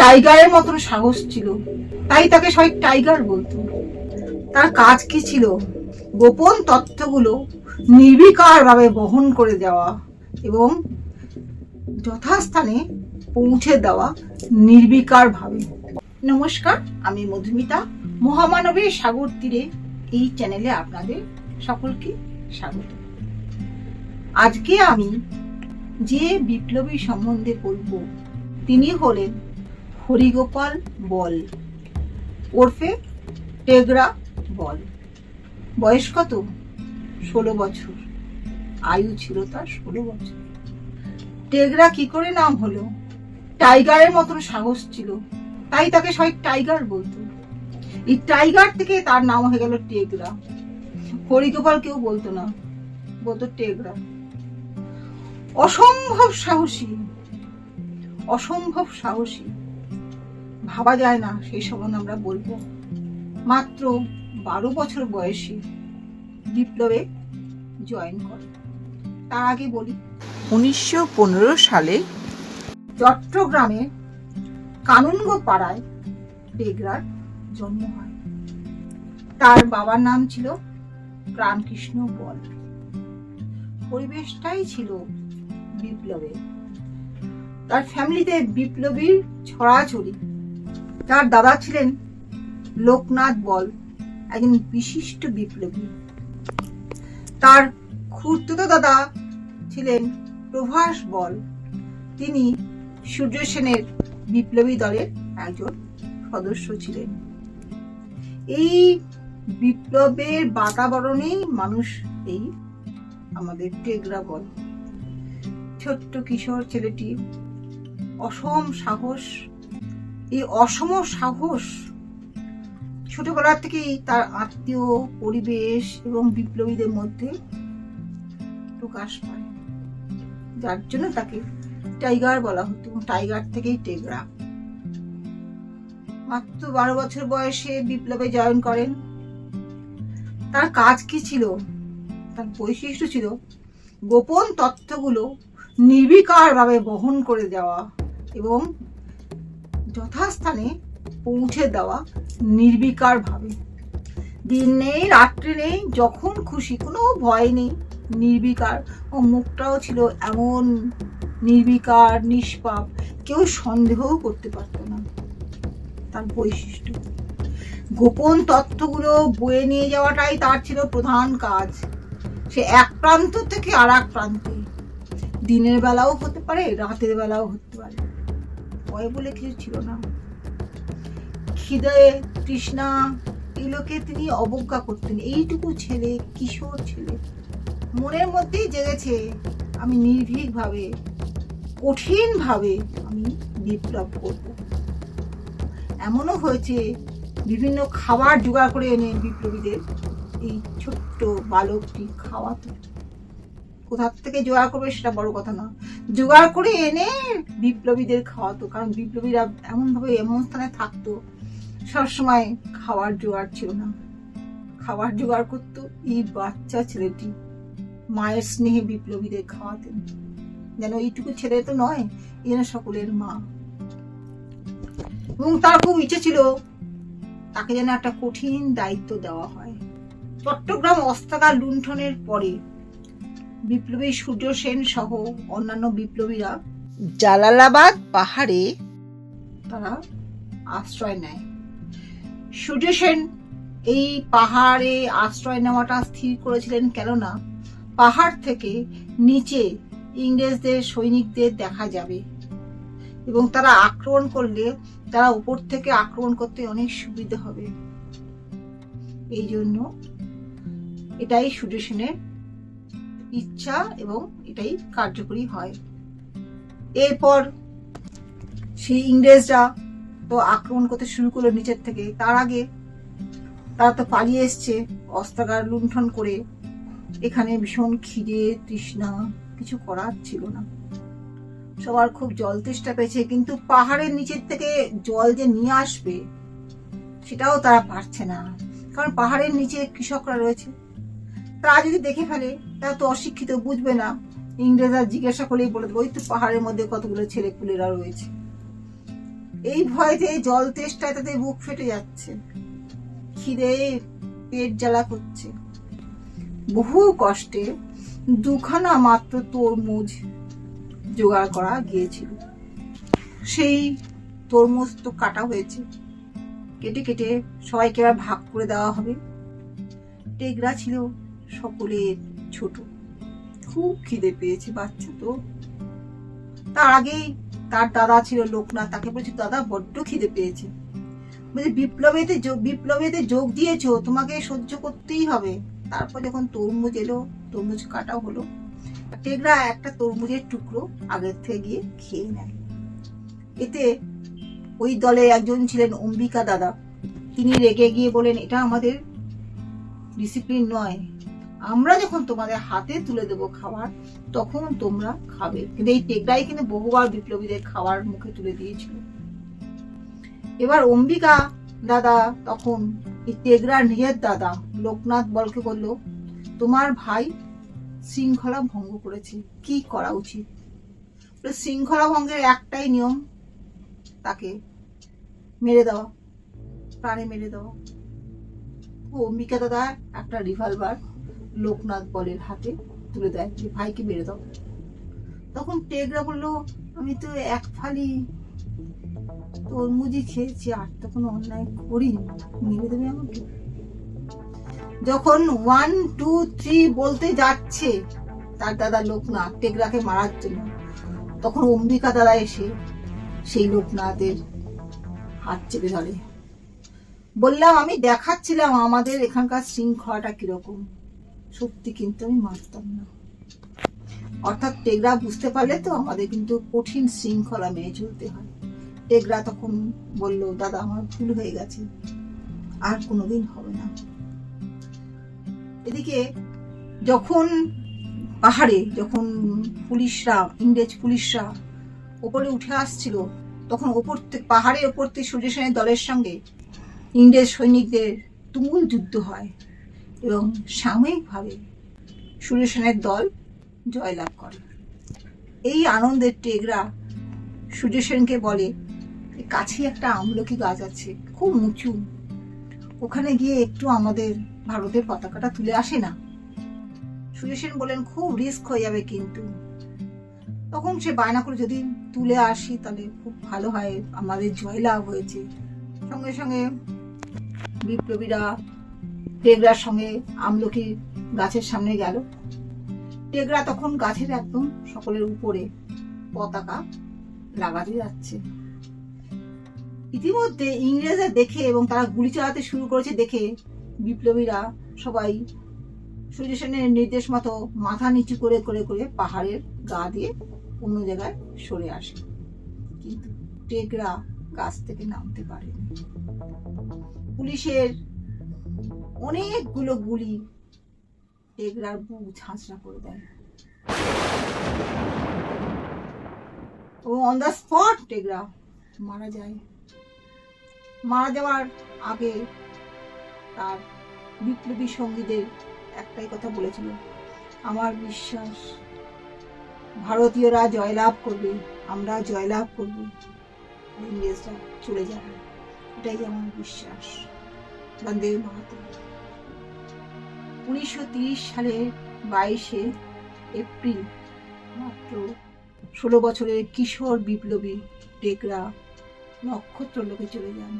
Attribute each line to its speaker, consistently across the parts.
Speaker 1: টাইগারের মতন সাহস ছিল। তাই তাকে সবাই টাইগার বলতো। তার কাজ কি ছিল? গোপন তথ্যগুলো নির্বিকারভাবে বহন করে দেওয়া এবং যথাস্থানে পৌঁছে দেওয়া নির্বিকারভাবে। নমস্কার, আমি মধুমিতা। মহামানবীর সাগর তীরে এই চ্যানেলে আপনাদের সকলকে স্বাগত। আজকে আমি যে বিপ্লবী সম্বন্ধে বলব তিনি হলেন হরিগোপাল বল। ওরফে টেগরা বল। বয়স কত? ষোলো বছর। আয়ু ছিল তার ষোলো বছর। টেগরা কি করে নাম হলো? টাইগারের মতন সাহস ছিল। তাই তাকে সবাই টাইগার বলতো। এই টাইগার থেকে তার নাম হয়ে গেল টেগরা হরিগোপাল কেউ বলতো না। বলতো টেগরা অসম্ভব সাহসী। অসম্ভব সাহসী। ভাবা যায় না সেই সম্বন্ধে আমরা বলব। মাত্র বারো বছর বয়সে বিপ্লবে জয়েন করে। তার আগে বলি,
Speaker 2: উনিশশো পনেরো সালে
Speaker 1: চট্টগ্রামে কানুনগো পাড়ায় টেগরার জন্ম হয়। তার বাবার নাম ছিল প্রাণকৃষ্ণ বল। পরিবেশটাই ছিল বিপ্লবে। তার ফ্যামিলিতে বিপ্লবীর ছড়াছড়ি। তার দাদা ছিলেন লোকনাথ বল, একজন বিশিষ্ট বিপ্লবী। তার খুড়তুতো দাদা ছিলেন প্রভাস বল, তিনি সূর্য সেনের বিপ্লবী দলের একজন সদস্য ছিলেন। এই বিপ্লবের বাতাবরণেই মানুষ এই আমাদের টেগরা বল। ছোট্ট কিশোর ছেলেটি অসম সাহস এই অসম সাহস ছোটবেলা থেকেই তার আত্মীয়, পরিবেশ এবং বিপ্লবীদের মধ্যে প্রকাশ পায়। যার জন্য তাকে টাইগার বলা হতো টাইগার থেকেই টেগরা। মাত্র বারো বছর বয়সে বিপ্লবে জয়েন করেন। তার কাজ কি ছিল? তার বৈশিষ্ট্য ছিল গোপন তথ্যগুলো নির্বিকারভাবে বহন করে দেওয়া এবং যথাস্থানে পৌঁছে দেওয়া নির্বিকারভাবে দিন নেই, রাত্রি নেই, যখন খুশি, কোনো ভয় নেই, নির্বিকার। ও মুখটাও ছিল এমন নির্বিকার, নিষ্পাপ, কেউ সন্দেহও করতে পারত না তার বৈশিষ্ট্য। গোপন তথ্যগুলো বয়ে নিয়ে যাওয়াটাই তার ছিল প্রধান কাজ। সে এক প্রান্ত থেকে আর এক প্রান্তে। দিনের বেলাও হতে পারে, রাতের বেলাও হতে পারে। ভয় বলে কিছু ছিল না। খিদে তৃষ্ণা এগুলোকে তিনি অবজ্ঞা করতেন। এইটুকু ছেলে কিশোর ছেলে। মনের মধ্যেই জেগেছে, আমি নির্ভীকভাবে, কঠিনভাবে আমি বিপ্লব করব। এমনও হয়েছে, বিভিন্ন খাবার জোগাড় করে এনে বিপ্লবীদের এই ছোট্ট বালকটি খাওয়াতো কোথা থেকে জোগাড় করবে সেটা বড় কথা না জোগাড় করে এনে বিপ্লবীদের খাওয়াতো, কারণ বিপ্লবীরা এমনভাবে এমন স্থানে থাকতো, সবসময় খাওয়ার জোগাড় ছিল না। খাবার জোগাড় করতো এই বাচ্চা ছেলেটি, মায়ের স্নেহে বিপ্লবীদের খাওয়াতেন যেন এইটুকু ছেলে তো নয় যেন সকলের মা। এবং তার খুব ইচ্ছে ছিল তাকে যেন একটা কঠিন দায়িত্ব দেওয়া হয়। চট্টগ্রাম অস্ত্রাগার লুণ্ঠনের পরে বিপ্লবী সূর্য সেন সহ অন্যান্য বিপ্লবীরা
Speaker 2: জালালাবাদ পাহাড়ে
Speaker 1: তারা আশ্রয় নেয়। সূর্য সেন এই পাহাড়ে আশ্রয় নেওয়াটা স্থির করেছিলেন কেননা পাহাড় থেকে নিচে ইংরেজদের সৈনিকদের দেখা যাবে এবং তারা আক্রমণ করলে তারা উপর থেকে আক্রমণ করতে অনেক সুবিধা হবে। এই জন্য এটাই সূর্য সেনের ইচ্ছা এবং এটাই কার্যকরী হয়। এরপর সেই ইংরেজরা তো আক্রমণ করতে শুরু করল নিচের থেকে। তার আগে তারা তো পালিয়ে এসছে, অস্ত্রাগার লুণ্ঠন করে। এখানে ভীষণ খিদে, তৃষ্ণা, কিছু করার ছিল না। সবার খুব জল তেষ্টা পেয়েছে, কিন্তু পাহাড়ের নিচের থেকে জল যে নিয়ে আসবে, সেটাও তারা পারছে না। কারণ পাহাড়ের নিচে কৃষকরা রয়েছে। তারা যদি দেখে ফেলে, তারা তো অশিক্ষিত, বুঝবে না। ইংরেজরা জিজ্ঞাসা করলেই বলে ওই তো পাহাড়ের মধ্যে কতগুলো ছেলে পুলেরা রয়েছে। এই ভয়তে জল তেষ্টায় তাদের বুক ফেটে যাচ্ছে। খিদে, পেট জ্বালা করছে। বহু কষ্টে দুখানা মাত্র তরমুজ জোগাড় করা গিয়েছিল। সেই তরমুজ তো কাটা হয়েছে। কেটে কেটে সবাইকে এবার ভাগ করে দেওয়া হবে। টেগরা ছিল সকলের ছোট। খুব খিদে পেয়েছে বাচ্চা তো। তার আগেই তার দাদা ছিল লোকনাথ, তাকে বলছে, দাদা, বড্ড খিদে পেয়েছে। বলছে বিপ্লবেতে বিপ্লবেতে যোগ দিয়েছ, তোমাকে সহ্য করতেই হবে। তারপর যখন তরমুজ এলো, তরমুজ কাটা হলো টেগরা একটা তরমুজের টুকরো আগের থেকে গিয়ে খেয়ে নেয়। এতে ওই দলে একজন ছিলেন অম্বিকা দাদা। তিনি রেগে গিয়ে বলেন এটা আমাদের ডিসিপ্লিন নয়। আমরা যখন তোমাদের হাতে তুলে দেবো খাবার, তখন তোমরা খাবে। কিন্তু এই টেকরাই কিন্তু বহুবার বিপ্লবীদের খাবার মুখে তুলে দিয়েছিল। এবার অম্বিকা দাদা তখন এই টেগরার নিজের দাদা লোকনাথ বলকে বলল, তোমার ভাই শৃঙ্খলা ভঙ্গ করেছে, কি করা উচিত? শৃঙ্খলা ভঙ্গের একটাই নিয়ম, তাকে মেরে দেওয়া, প্রাণে মেরে দেওয়া। অম্বিকা দাদা একটা রিভলভার লোকনাথ বলের হাতে তুলে দেয়, যে, ভাইকে মেরে দাও। তখন টেগরা বলল, আমি তো এক ফালি তরমুজি খেয়েছি, আর তো কোনো অন্যায় করিনি। মেরে দেবে আমাকে? যখন ওয়ান টু থ্রি বলতে যাচ্ছে তার দাদা লোকনাথ টেগরাকে মারার জন্য, তখন অম্বিকা দাদা এসে সেই লোকনাথের হাত চেপে ধরে। বললাম, আমি দেখাচ্ছিলাম আমাদের এখানকার শৃঙ্খলাটা কীরকম। সত্যি কিন্তু আমি মারতাম না। অর্থাৎ টেগরা বুঝতে পারলে তো আমাদের কিন্তু কঠিন শৃঙ্খলা মেনে চলতে হয়। টেগরা তখন বলল, দাদা, আমার ভুল হয়ে গেছে। আর কোনোদিন হবে না। এদিকে যখন পাহাড়ে যখন পুলিশরা, ইংরেজ পুলিশরা ওপরে উঠে আসছিল, তখন ওপর থেকে পাহাড়ের ওপর থেকে সূর্য সেনের দলের সঙ্গে ইংরেজ সৈনিকদের তুমুল যুদ্ধ হয়। এবং সাময়িকভাবে সূর্য সেনের দল জয়লাভ করে। এই আনন্দের টেগরা সূর্য সেনকে বলে "এ কাছেই একটা আমলকি গাছ আছে, খুব উঁচু। ওখানে গিয়ে একটু আমাদের ভারতের পতাকাটা তুলে আসে না। সূর্য সেন বলেন খুব রিস্ক হয়ে যাবে কিন্তু। তখন সে বায়না করে, যদি তুলে আসি তাহলে খুব ভালো হয়, আমাদের জয়লাভ হয়েছে। সঙ্গে সঙ্গে বিপ্লবীরা টেগরার সঙ্গে আমলকি গাছের সামনে গেল। টেগরা তখন গাছের একদম সকলের উপরে পতাকা লাগাতে যাচ্ছে। ইতিমধ্যে ইংরেজরা দেখে এবং তারা গুলি চালাতে শুরু করেছে দেখে বিপ্লবীরা সবাই সুজেশনের নির্দেশ মতো মাথা নিচু করে করে করে পাহাড়ের গা দিয়ে অন্য জায়গায় সরে আসে। কিন্তু টেগরা গাছ থেকে নামতে পারেনি। পুলিশের অনেকগুলো গুলি টেগরার বুক ঝাঁঝরা করে দেয়। ও অন দ্য স্পট টেগরা মারা যায়। মারা যাওয়ার আগে তার বিপ্লবী সঙ্গীদের একটাই কথা বলেছিল, আমার বিশ্বাস, ভারতীয়রা জয়লাভ করবে, আমরা জয়লাভ করব। ইংরেজরা চলে যাবে। এটাই আমার বিশ্বাস। বন্দে মাতরম। উনিশশো সালের বাইশে এপ্রিল মাত্র ষোলো বছরের কিশোর বিপ্লবী টেকরা নক্ষত্র লোকে চলে যান।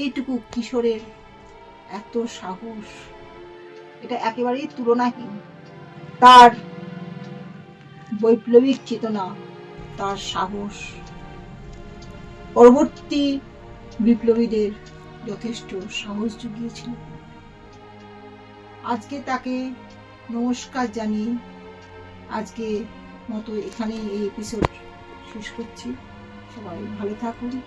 Speaker 1: এইটুকু কিশোরের এত সাহস, এটা একেবারেই তুলনাহীন। তার বৈপ্লবিক চেতনা, তার সাহস। পরবর্তী বিপ্লবীদের যথেষ্ট সাহস জুগিয়েছিল। আজকে তাকে নমস্কার জানিয়ে আজকে মতো এখানেই এই এপিসোড শেষ করছি। সবাই ভালো থাকুন।